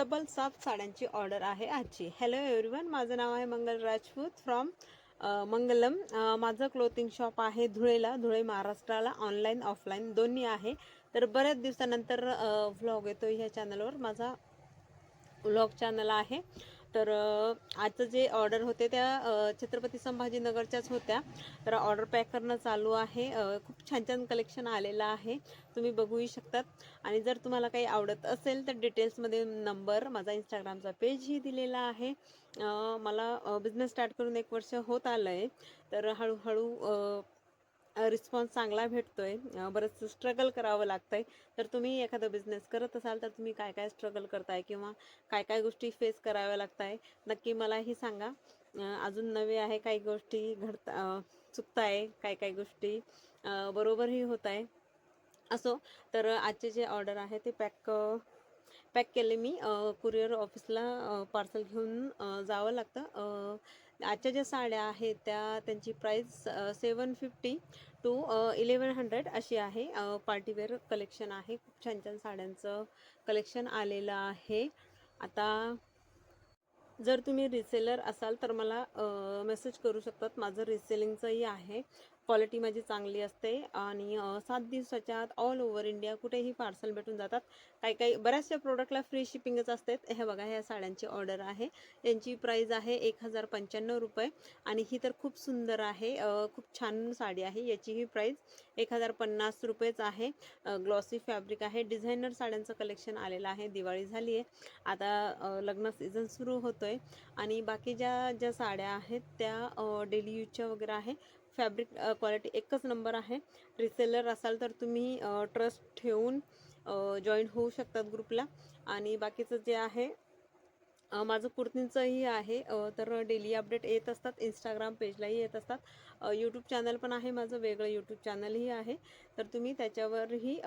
तब्बल सात साड्यांची ऑर्डर आहे आजची. हॅलो एव्हरीवन माझं नाव आहे मंगल राजपूत फ्रॉम मंगलम. माझं क्लोथिंग शॉप आहे धुळेला धुळे महाराष्ट्राला ऑनलाईन ऑफलाईन दोन्ही आहे. तर बऱ्याच दिवसानंतर व्लॉग येतो ह्या चॅनलवर माझा व्लॉग चॅनल आहे. तर आजचं जे ऑर्डर होते त्या छत्रपती संभाजीनगरच्याच होत्या. तर ऑर्डर पॅक करणं चालू आहे. खूप छान छान कलेक्शन आलेलं आहे. तुम्ही बघूही शकतात. आणि जर तुम्हाला काही आवडत असेल तर डिटेल्समध्ये नंबर माझा इंस्टाग्रामचा पेजही दिलेला आहे. मला बिझनेस स्टार्ट करून एक वर्ष होत आलं आहे तर हळूहळू रिस्पॉन्स चांगला भेटतो आहे बरंच स्ट्रगल करावं लागतं आहे तर तुम्ही एखादा बिझनेस करत असाल तर तुम्ही काय काय स्ट्रगल करताय किंवा काय काय गोष्टी फेस कराव्या लागताय? नक्की मलाही सांगा. अजून नवे आहे काही गोष्टी घडता अ, चुकताय काय काय गोष्टी बरोबरही होत आहे असो तर आजचे जे ऑर्डर आहे ते पॅक पॅक केले मी. कुरिअर ऑफिसला पार्सल घेऊन जावं लागतं. आजच्या ज्या साड्या आहेत त्या त्यांची price seven fifty to eleven hundred अशी आहे. पार्टीवेअर कलेक्शन आहे. खूप छान छान साड्यांचं कलेक्शन आलेलं आहे. आता जर तुम्ही रिसेलर असाल तर मला मेसेज करू शकतात. माझं रिसेलिंगचंही आहे. क्वालिटी माझी चांगली असते आणि सात दिवसाच्या आत ऑल ओव्हर इंडिया कुठेही पार्सल भेटून जातात. काही काही बऱ्याचशा प्रोडक्टला फ्री शिपिंगच असते. हे बघा ह्या साड्यांची ऑर्डर आहे. यांची प्राईज आहे एक हजार पंच्याण्णव रुपये आणि ही तर खूप सुंदर आहे. खूप छान साडी आहे. याचीही प्राईज एक हजार पन्नास रुपयेच आहे. ग्लॉसी फॅब्रिक आहे. डिझायनर साड्यांचं कलेक्शन आलेलं आहे. दिवाळी झाली आहे. आता लग्न सीझन सुरू होतोय. आणि बाकी ज्या ज्या साड्या आहेत त्या डेली यूजच्या वगैरे आहे. फॅब्रिक क्वालिटी एकच नंबर आहे. रिसेलर असाल तर तुम्ही ट्रस्ट ठेवून जॉईन होऊ शकतात ग्रुपला. आणि बाकीचं जे आहे माझं कुर्तींचंही आहे. तर डेली अपडेट येत असतात. इंस्टाग्राम पेजलाही येत असतात. यूट्यूब चॅनल पण आहे माझं. वेगळं यूट्यूब चॅनलही आहे. तर तुम्ही त्याच्यावरही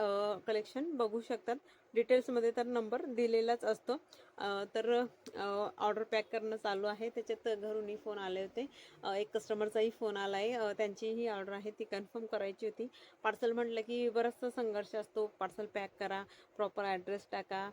कलेक्शन बघू शकतात. डिटेल्समध्ये तर नंबर दिलेलाच असतो. तर ऑर्डर पॅक करणं चालू आहे. त्याच्यात घरूनही फोन आले होते. एक कस्टमरचाही फोन आला आहे त्यांचीही ऑर्डर आहे. ती कन्फर्म करायची होती. पार्सल म्हटलं की बराचसा संघर्ष असतो. पार्सल पॅक करा प्रॉपर ॲड्रेस टाका.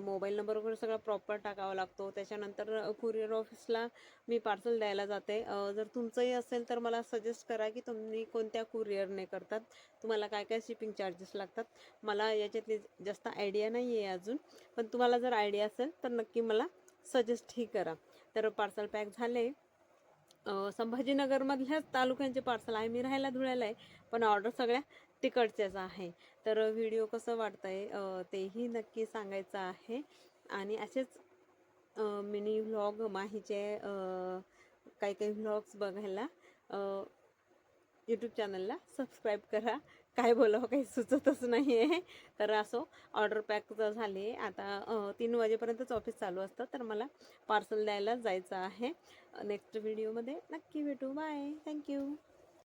मोबाईल नंबर वगैरे सगळं प्रॉपर टाकावा लागतो. त्याच्यानंतर कुरिअर ऑफिसला मी पार्सल द्यायला जाते. जर तुमचंही असेल तर मला सजेस्ट करा की तुम्ही कोणत्या कुरिअरने करतात. तुम्हाला काय काय शिपिंग चार्जेस लागतात. मला याच्यातली जास्त आयडिया नाही आहे अजून पण तुम्हाला जर आयडिया असेल तर नक्की मला सजेस्टही करा. तर पार्सल पॅक झाले. संभाजीनगरमधल्याच तालुक्यांचे पार्सल आहे. मी राहायला धुळ्याला आहे पण ऑर्डर सगळ्या तिकडच्याच आहे. तर व्हिडिओ कसं वाटतंय आहे तेही नक्की सांगायचं आहे. आणि असेच मिनी व्लॉग माहीचे काही काही व्लॉग्स बघायला यूट्यूब चॅनलला सबस्क्राईब करा. काय बोलावं काही सुचतच नाही आहे तर असो ऑर्डर पॅक झाली आहे आता तीन वाजेपर्यंतच ऑफिस चालू असतं. तर मला पार्सल द्यायला जायचं आहे. नेक्स्ट व्हिडिओमध्ये नक्की भेटू. Bye thank you